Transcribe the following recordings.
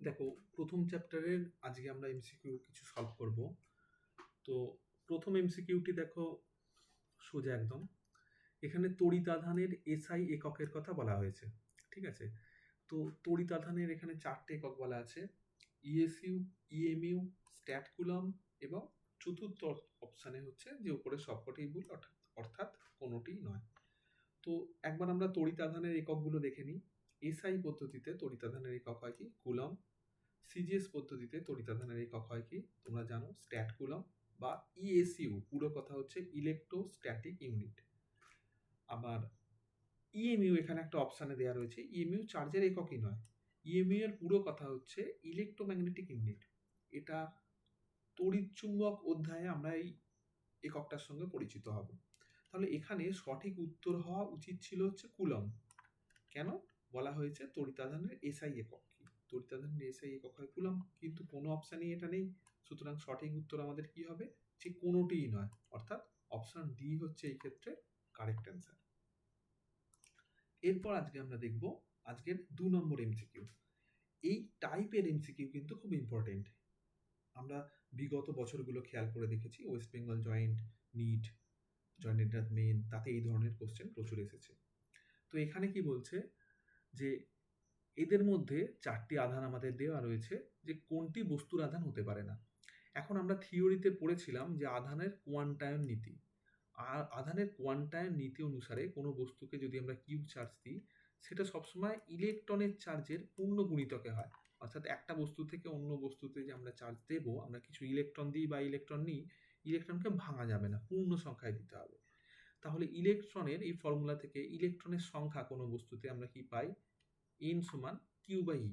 দেখো, প্রথম চ্যাপ্টারের আজকে আমরা এমসিকিউ কিছু সলভ করব। তো প্রথম এমসিকিউটি দেখো, সোজা একদম। এখানে তড়িতাধানের এসআই এককের কথা বলা হয়েছে, ঠিক আছে? তো তড়িতাধানের এখানে চারটে একক বলা আছে ইএসইউ ইএমইউ স্ট্যাটকুলম এবং চতুর্থ অপশানে হচ্ছে যে উপরে সবকটি ভুল অর্থাৎ কোনোটিই নয়। তো একবার আমরা তড়িতাধানের এককগুলো দেখে নিই। এসআই পদ্ধতিতে তড়িতাধানের একক হয় কি? কুলম সিজিএস পদ্ধতিতে তড়িতাধানের একক হয় কি? তোমরা জানো, স্ট্যাট কুলম বা ইএসইউ পুরো কথা হচ্ছে ইলেকট্রোস্ট্যাটিক ইউনিট আবার ইএমইউ এখানে একটা অপশানে দেওয়া রয়েছে ইএমইউ চার্জের এককই নয়। ইএমইউ এর পুরো কথা হচ্ছে ইলেকট্রোম্যাগনেটিক ইউনিট এটা তড়িৎচুম্বক অধ্যায়ে আমরা এই এককটার সঙ্গে পরিচিত হব। তাহলে এখানে সঠিক উত্তর হওয়া উচিত ছিল হচ্ছে কুলম কেন? বলা হয়েছে তড়িতাধানের এসআই একক কি? তড়িতাধানের এসআই একক হয় কুলম কিন্তু কোনো অপশানেই এটা নেই। সুতরাং সঠিক উত্তর আমাদের কি হবে? যে কোনোটিই নয়। অর্থাৎ অপশন ডি হচ্ছে এই ক্ষেত্রে কারেক্ট অ্যান্সার এরপর আজকে আমরা দেখব আজকের দু নম্বর এমসিকিউ এই টাইপের এমসিকিউ কিন্তু খুব ইম্পর্টেন্ট আমরা বিগত বছরগুলো খেয়াল করে দেখেছি West Bengal joint NEET joint entrance main তাতে এই ধরনের কোশ্চেন প্রচুর এসেছে। তো এখানে কি বলছে? যে এদের মধ্যে চারটি আধান আমাদের দেওয়া রয়েছে যে কোনটি বস্তুর আধান হতে পারে না। এখন আমরা থিওরিতে পড়েছিলাম যে আধানের কোয়ান্টায়ন নীতি। আর আধানের কোয়ান্টায়ন নীতি অনুসারে কোনো বস্তুকে যদি আমরা কিউ চার্জ দিই, সেটা সবসময় ইলেকট্রনের চার্জের পূর্ণ গুণিতকে হয়। অর্থাৎ একটা বস্তু থেকে অন্য বস্তুতে যে আমরা চার্জ দেবো, আমরা কিছু ইলেকট্রন দিই বা ইলেকট্রন নিই, ইলেকট্রনকে ভাঙা যাবে না, পূর্ণ সংখ্যায় দিতে হবে। তাহলে ইলেকট্রনের এই ফর্মুলা থেকে ইলেকট্রনের সংখ্যা কোনো বস্তুতে আমরা কি পাই? এন সমান কিউ বাই ই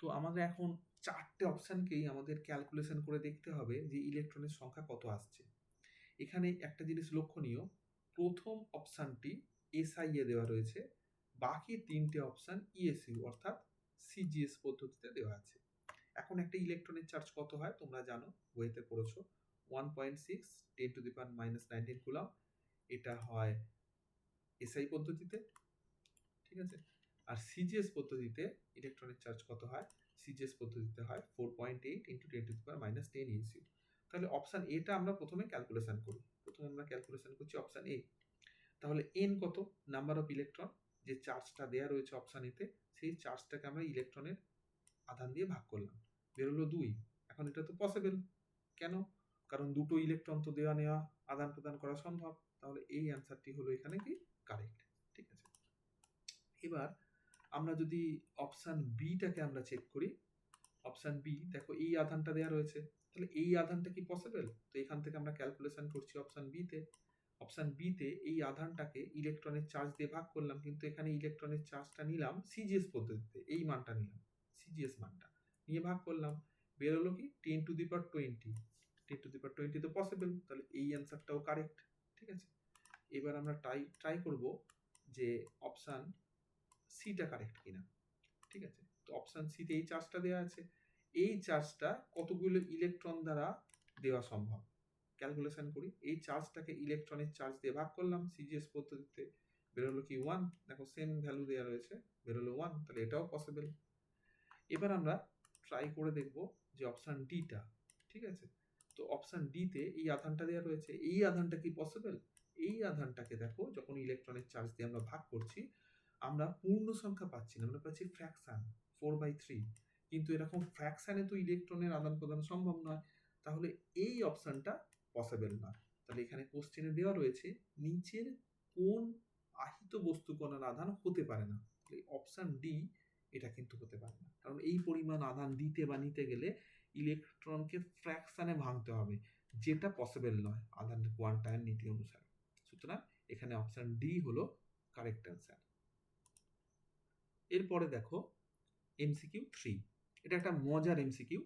তো আমাদের এখন চারটে অপশানকেই আমাদের ক্যালকুলেশন করে দেখতে হবে যে ইলেকট্রনের সংখ্যা কত আসছে। এখানে একটা জিনিস লক্ষণীয়, প্রথম অপশানটি এসআই এ দেওয়া রয়েছে, বাকি তিনটে অপশান ইএসইউ অর্থাৎ সিজিএস পদ্ধতিতে দেওয়া আছে। এখন একটা ইলেকট্রনের চার্জ কত হয় তোমরা জানো বইতে পড়েছো one point six ten to the power minus nineteen coulomb এটা হয় এসআই পদ্ধতিতে, ঠিক আছে? আর সিজিএস পদ্ধতিতে ইলেকট্রনিক চার্জ কত হয়? সিজিএস পদ্ধতিতে হয় four point eight into ten to power minus ten ইউসিউ তাহলে অপশান এটা আমরা প্রথমে ক্যালকুলেশন করি। প্রথমে আমরা ক্যালকুলেশন করছি অপশান এ তাহলে এন কত? নাম্বার অফ ইলেকট্রন যে চার্জটা দেওয়া রয়েছে অপশান এতে সেই চার্জটাকে আমরা ইলেকট্রনের আধান দিয়ে ভাগ করলাম। বেরোলো দুই। এখন এটা তো পসিবল কেন? কারণ দুটো ইলেকট্রন তো দেওয়া নেওয়া আদান প্রদান করা সম্ভব। তাহলে এই অ্যান্সারটি হলো এখানে কি? কারেক্ট ঠিক আছে। এবার আমরা যদি অপশান বিটাকে আমরা চেক করি। অপশান বি দেখো এই আধানটা দেওয়া রয়েছে। তাহলে এই আধানটা কি পসিবল তো এখান থেকে আমরা ক্যালকুলেশন করছি অপশান বিতে অপশান বিতে এই আধানটাকে ইলেকট্রনের চার্জ দিয়ে ভাগ করলাম, কিন্তু এখানে ইলেকট্রনের চার্জটা নিলাম সিজিএস পদ্ধতিতে। এই মানটা নিলাম সিজিএস মানটা। নিয়ে ভাগ করলাম। বেরোলো কি? Ten to the power twenty ten to the power twenty তো পসিবল তাহলে এই অ্যান্সারটাও কারেক্ট ঠিক আছে? এবার আমরা ট্রাই ট্রাই করব যে অপশান সিটা কারেক্ট কিনা। ঠিক আছে? তো অপশান সিতে এই চার্জটা দেওয়া আছে। এই চার্জটা কতগুলো ইলেকট্রন দ্বারা দেওয়া সম্ভব? ক্যালকুলেশন করি। এই চার্জটাকে ইলেকট্রনের চার্জ দিয়ে ভাগ করলাম। সিজিএস পদ্ধতিতে বেরোলো কি ওয়ান দেখো সেম ভ্যালু দেওয়া রয়েছে। বেরোলো ওয়ান তাহলে এটাও পসিবল এবার আমরা ট্রাই করে দেখব যে অপশান ডিটা ঠিক আছে? তো অপশান ডিতে এই আধানটা দেওয়া রয়েছে। এই আধানটা কি পসিবল এই আধানটাকে দেখো, যখন ইলেকট্রনের চার্জ দিয়ে আমরা ভাগ করছি, আমরা পূর্ণ সংখ্যা পাচ্ছি না, আমরা পাচ্ছি ফ্র্যাকশান ফোর বাই থ্রি কিন্তু এরকম ফ্র্যাকশানে তো ইলেকট্রনের আদান প্রদান সম্ভব নয়। তাহলে এই অপশানটা পসিবল না। তাহলে এখানে কোশ্চেনে দেওয়া রয়েছে, নিচের কোন আহিত বস্তু কণার আধান হতে পারে না। অপশান ডি এটা কিন্তু হতে পারে না। কারণ এই পরিমাণ আধান দিতে বা নিতে গেলে ইলেকট্রনকে ফ্র্যাকশানে ভাঙতে হবে, যেটা পসিবল নয় আধানের কোয়ান্টায়ন নীতি অনুসারে। সুতরাং এখানে অপশান ডি হলো কারেক্ট অ্যান্সার এরপরে দেখো এমসিকিউ থ্রি এটা একটা মজার এমসিকিউ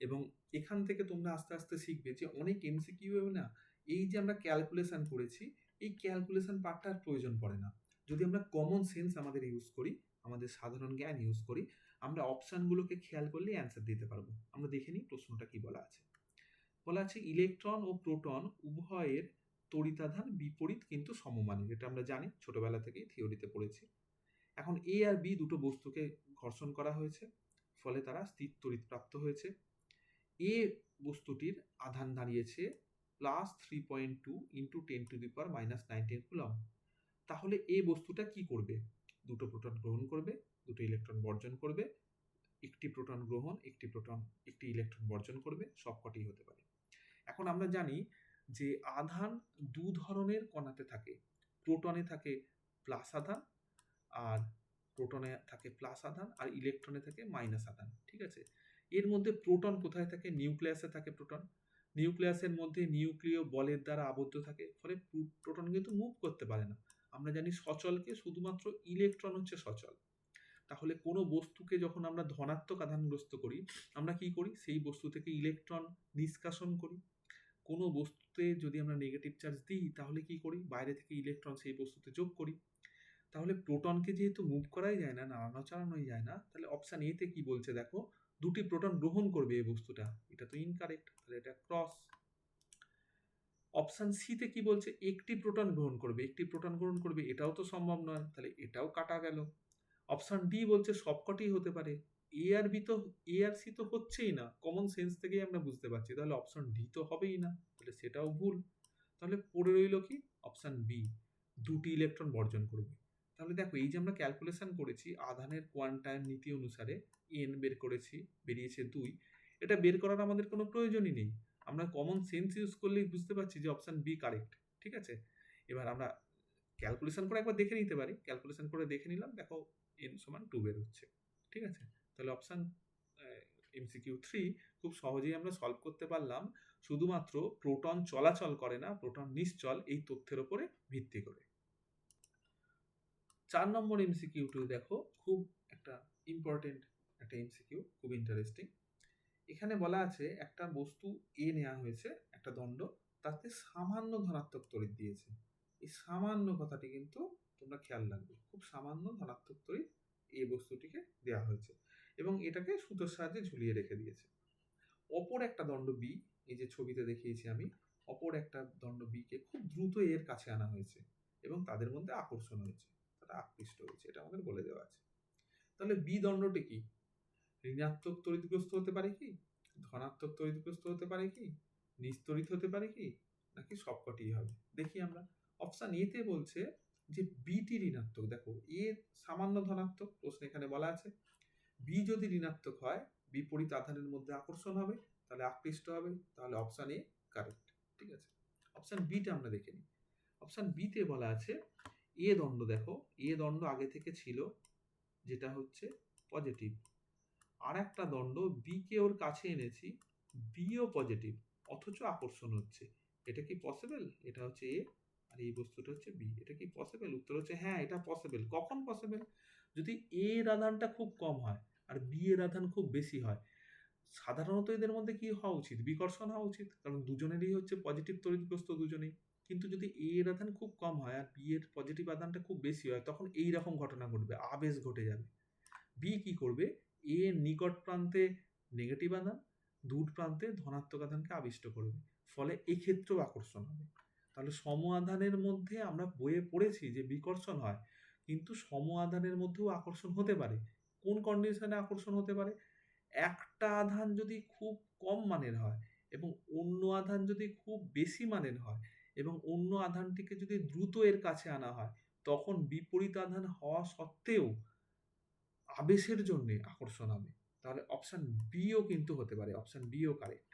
এবং এখান থেকে তোমরা আস্তে আস্তে শিখবে যে অনেক এমসিকিউ না এই যে আমরা ক্যালকুলেশন করেছি, এই ক্যালকুলেশন পার্টটার প্রয়োজন পড়ে না। যদি আমরা কমন সেন্স আমাদের ইউজ করি, আমাদের সাধারণ জ্ঞান ইউজ করি আমরা অপশানগুলোকে খেয়াল করলে অ্যান্সার দিতে পারব। আমরা দেখে নিই প্রশ্নটা কি বলা আছে। বলা আছে, ইলেকট্রন ও প্রোটন উভয়ের তড়িতাধান বিপরীত কিন্তু সমমানের। এটা আমরা জানি, ছোটবেলা থেকেই থিওরিতে পড়েছি। এখন এ আর বি দুটো বস্তুকে ঘর্ষণ করা হয়েছে, ফলে তারা স্থির তড়িৎ প্রাপ্ত হয়েছে। এ বস্তুটির আধান দাঁড়িয়েছে plus three point two into ten to the power minus nineteen coulomb তাহলে এ বস্তুটা কি করবে? দুটো প্রোটন গ্রহণ করবে দুটো ইলেকট্রন বর্জন করবে, একটি প্রোটন গ্রহণ, একটি প্রোটন, একটি ইলেকট্রন বর্জন করবে সবকটি হতে পারে। এখন আমরা জানি যে আধান দু ধরনের কণাতে থাকে, প্রোটনে থাকে প্লাস আধান, আর প্রোটনে থাকে প্লাস আধান, আর ইলেকট্রনে থাকে মাইনাস আধান, ঠিক আছে? এর মধ্যে প্রোটন কোথায় থাকে? নিউক্লিয়াসে থাকে প্রোটন। নিউক্লিয়াসের মধ্যে নিউক্লিয় বলের দ্বারা আবদ্ধ থাকে, ফলে প্রোটন কিন্তু মুভ করতে পারে না। আমরা জানি সচলকে শুধুমাত্র ইলেকট্রন হচ্ছে সচল। তাহলে কোনো বস্তুকে যখন আমরা ধনাত্মক আধানগ্রস্ত করি, আমরা কি করি? সেই বস্তু থেকে ইলেকট্রন নিষ্কাশন করি। কোনো বস্তুতে যদি আমরা নেগেটিভ চার্জ দিই, তাহলে কি করি? বাইরে থেকে ইলেকট্রন সেই বস্তুতে যোগ করি। তাহলে প্রোটনকে যেহেতু মুভ করাই যায় না, নাড়ানো চালানোই যায় না, তাহলে অপশান এতে কি বলছে দেখো? দুটি প্রোটন গ্রহণ করবে এই বস্তুটা। এটা তো ইনকারেক্ট তাহলে এটা ক্রস অপশান সিতে কি বলছে? একটি প্রোটন গ্রহণ করবে। একটি প্রোটন গ্রহণ করবে, এটাও তো সম্ভব নয়, তাহলে এটাও কাটা গেল। অপশান ডি বলছে সবকটি হতে পারে। এ আর বি তো এ আর সি তো হচ্ছেই না। কমন সেন্স থেকেই আমরা বুঝতে পারছি। তাহলে অপশন ডি তো হবেই না। তাহলে সেটাও ভুল। তাহলে পড়ে রইল কি? অপশান বি দুটি ইলেকট্রন বর্জন করবে। তাহলে দেখো, এই যে আমরা ক্যালকুলেশন করেছি, আধানের কোয়ান্টাম নীতি অনুসারে এন বের করেছি, বেরিয়েছে দুই। এটা বের করার আমাদের কোনো প্রয়োজনই নেই। আমরা কমন সেন্স ইউজ করলেই বুঝতে পারছি যে অপশান বি কারেক্ট ঠিক আছে? এবার আমরা ক্যালকুলেশন করে একবার দেখে নিতে পারি। ক্যালকুলেশন করে দেখে নিলাম। দেখো এন সমান টু বের হচ্ছে, ঠিক আছে? তাহলে অপশান এমসিকিউ থ্রি খুব সহজেই আমরা সলভ করতে পারলাম। শুধুমাত্র প্রোটন চলাচল করে না প্রোটন নিশ্চল এই তথ্যের ওপরে ভিত্তি করে। চার নম্বর এমসিকিউ টু দেখো, খুব একটা ইম্পর্টেন্ট একটা এমসিকিউ খুব ইন্টারেস্টিং এখানে বলা আছে একটা বস্তু এ নেওয়া হয়েছে, একটা দণ্ড, তাতে সামান্য ধনাত্মক তড়িৎ দিয়েছে। এই সামান্য কথাটি কিন্তু তোমরা খেয়াল রাখবে, খুব সামান্য ধনাত্মক তড়িৎ এই বস্তুটিকে দেওয়া হয়েছে এবং এটাকে সুতোর সাহায্যে ঝুলিয়ে রেখে দিয়েছে। অপর একটা দণ্ড বি এই যে ছবিতে দেখিয়েছি আমি, অপর একটা দণ্ড বিকে খুব দ্রুত এর কাছে আনা হয়েছে এবং তাদের মধ্যে আকর্ষণ হয়েছে, তারা আকৃষ্ট হয়েছে, এটা আমাদের বলে দেওয়া আছে। তাহলে বি দণ্ডটি কি? ঋণাত্মক তড়িৎগ্রস্ত হতে পারে কি? ধনাত্মক তড়িৎগ্রস্ত হতে পারে কি? নিস্তরিত হতে পারে কি? নাকি সবকটি হবে? দেখি আমরা। অপশান এতে বলছে যে বিটি ঋণাত্মক, দেখো এ সামান্য ধনাত্মক, প্রশ্ন এখানে বলা আছে। বি যদি ঋণাত্মক হয় বিপরীত আধানের মধ্যে আকর্ষণ হবে, তাহলে আকৃষ্ট হবে, তাহলে অপশান এ কারেক্ট ঠিক আছে? অপশান বিটা আমরা দেখে নিই। অপশান বিতে বলা আছে এ দণ্ড দেখো এ দণ্ড আগে থেকে ছিল, যেটা হচ্ছে পজিটিভ আর একটা দণ্ড বিকে ওর কাছে এনেছি বিও পজিটিভ অথচ আকর্ষণ হচ্ছে। এটা কি পসিবল এটা হচ্ছে এ আর এই বস্তুটা হচ্ছে বি এটা কি পসিবল উত্তর হচ্ছে হ্যাঁ এটা পসিবল কখন পসিবল যদি এ এর আধানটা খুব কম হয় আর বি এর আধান খুব বেশি হয়, সাধারণত এদের মধ্যে কি হওয়া উচিত? বিকর্ষণ হওয়া উচিত, কারণ দুজনেরই হচ্ছে পজিটিভ তড়িৎগ্রস্ত দুজনেই। কিন্তু যদি এ এর আধান খুব কম হয় আর বি এর পজিটিভ আধানটা খুব বেশি হয়, তখন এই রকম ঘটনা ঘটবে, আবেশ ঘটে যাবে। বি কি করবে? এ নিকট প্রান্তে নেগেটিভ আধান, দূর প্রান্তে ধনাত্মক আধানকে আবিষ্ট করবে, ফলে এক্ষেত্রেও আকর্ষণ হবে। তাহলে সম আধানের মধ্যে আমরা বইয়ে পড়েছি যে বিকর্ষণ হয়, কিন্তু সম আধানের মধ্যেও আকর্ষণ হতে পারে। কোন কন্ডিশনে আকর্ষণ হতে পারে? একটা আধান যদি খুব কম মানের হয় এবং অন্য আধান যদি খুব বেশি মানের হয় এবং অন্য আধানটিকে যদি দ্রুত এর কাছে আনা হয়, তখন বিপরীত আধান হওয়া সত্ত্বেও আবেশের জন্যে আকর্ষণ হবে। তাহলে অপশান বিও কিন্তু হতে পারে অপশান বিও কারেক্ট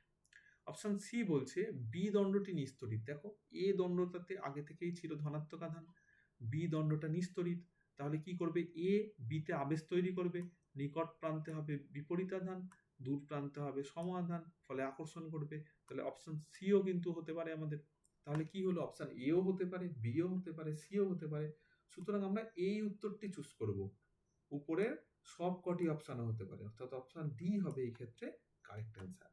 অপশান সি বলছে বি দণ্ডটি নিস্তরিত দেখো এ দণ্ডটাতে আগে থেকেই ছিল ধনাত্মক আধান বি দণ্ডটা নিস্তরিত তাহলে কি করবে? এ বিতে আবেশ তৈরি করবে। নিকট প্রান্তে হবে বিপরীত আধান, দূর প্রান্তে হবে সম আধান, ফলে আকর্ষণ করবে তাহলে অপশান সিও কিন্তু হতে পারে আমাদের। তাহলে কি হলো? অপশান এও হতে পারে বিও হতে পারে সিও হতে পারে। সুতরাং আমরা এই উত্তরটি চুজ করব। উপরের সব কটি অপশানও হতে পারে। অর্থাৎ অপশান ডি হবে এই ক্ষেত্রে কারেক্ট অ্যান্সার